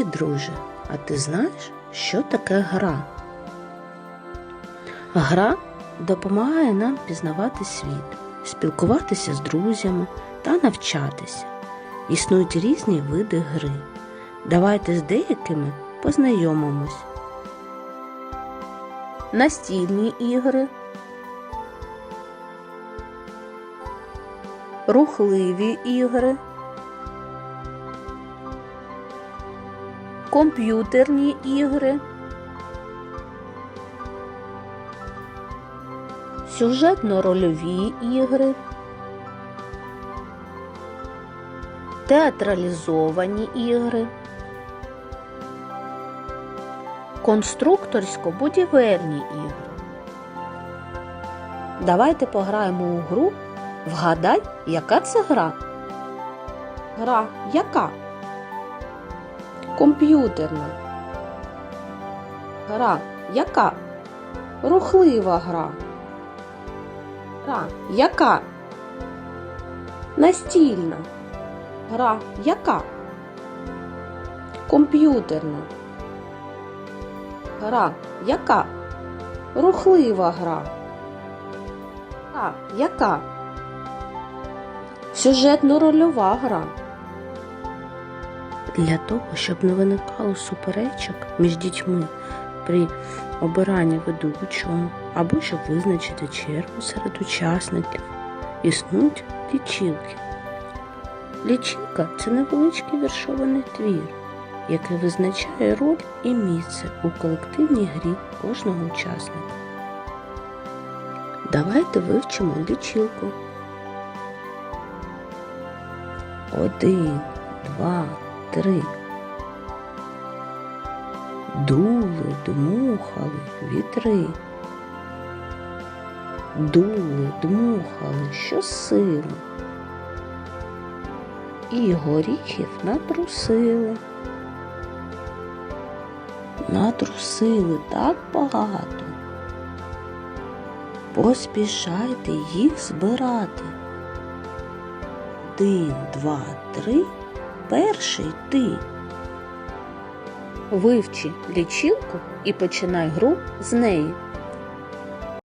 Привіт, друже! А ти знаєш, що таке гра? Гра допомагає нам пізнавати світ, спілкуватися з друзями та навчатися. Існують різні види гри. Давайте з деякими познайомимось. Настільні ігри, рухливі ігри. Комп'ютерні ігри, сюжетно-рольові ігри, театралізовані ігри, конструкторсько-будівельні ігри. Давайте пограємо у гру Вгадай, яка це гра? Гра яка? Комп'ютерна. Гра яка? Рухлива гра. Гра яка? Настільна. Гра яка? Комп'ютерна. Гра яка? Рухлива гра. Гра яка? Сюжетно-рольова гра. Для того, щоб не виникало суперечок між дітьми при обиранні ведучого або щоб визначити чергу серед учасників, існують лічилки. Лічилка це невеличкий віршований твір, який визначає роль і місце у колективній грі кожного учасника. Давайте вивчимо лічилку. Один, два, три. Дули, дмухали вітри. Дули, дмухали щосили. І горіхів натрусили. Натрусили так багато. Поспішайте їх збирати. Один, два, три. Перший ти. Вивчи лічилку і починай гру з неї.